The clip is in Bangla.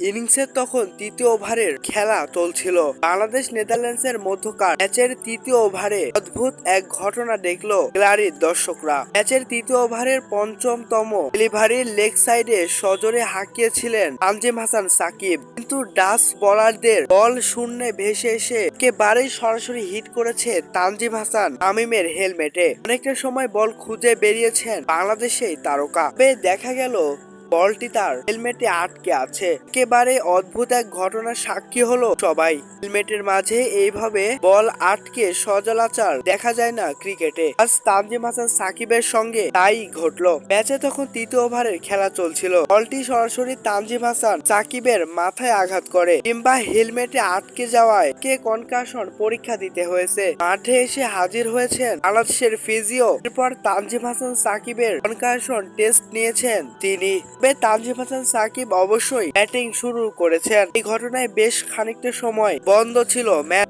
ইনিংসের তখন তৃতীয় ওভারের খেলা চলছিল। বাংলাদেশ নেদারল্যান্ডসের মধ্যকার ম্যাচের তৃতীয় ওভারে অদ্ভুত এক ঘটনা দেখল গ্যালারির দর্শকরা। ম্যাচের তৃতীয় ওভারের পঞ্চমতম ডেলিভারির লেগ সাইডে সজোরে হাঁকিয়েছিলেন তানজিম হাসান সাকিব। কিন্তু ডাস বলারদের বল শূন্যে ভেসে এসে একেবারেই সরাসরি হিট করেছে তানজিম হাসান তামিমের হেলমেটে। অনেকটা সময় বল খুঁজে বেরিয়েছেন বাংলাদেশেই তারকা। তবে দেখা গেল বলটি তার হেলমেটে আটকে আছে। একেবারে অদ্ভুত এক ঘটনার সাক্ষী হলো সবাই। হেলমেটের মাঝে এইভাবে বল আটকে সজলাচার দেখা যায় না ক্রিকেটে। আজ তানজিম হাসান সাকিবের সঙ্গে তাই ঘটলো। ম্যাচে তখন তৃতীয় ওভারের খেলা চলছিল। বলটি সরাসরি তানজিম হাসান সাকিবের মাথায় আঘাত করে কিংবা হেলমেটে আটকে যাওয়ায় কে কনকাশন পরীক্ষা দিতে হয়েছে। মাঠে এসে হাজির হয়েছেন বাংলাদেশের ফিজিও। এরপর তানজিম হাসান সাকিবের কনকাশন টেস্ট নিয়েছেন তিনি। তবে তানজিম হাসান, সাকিব অবশ্যই ব্যাটিং শুরু করেছেন। এই ঘটনায় বেশ খানিকটা সময় বন্ধ ছিল ম্যাচ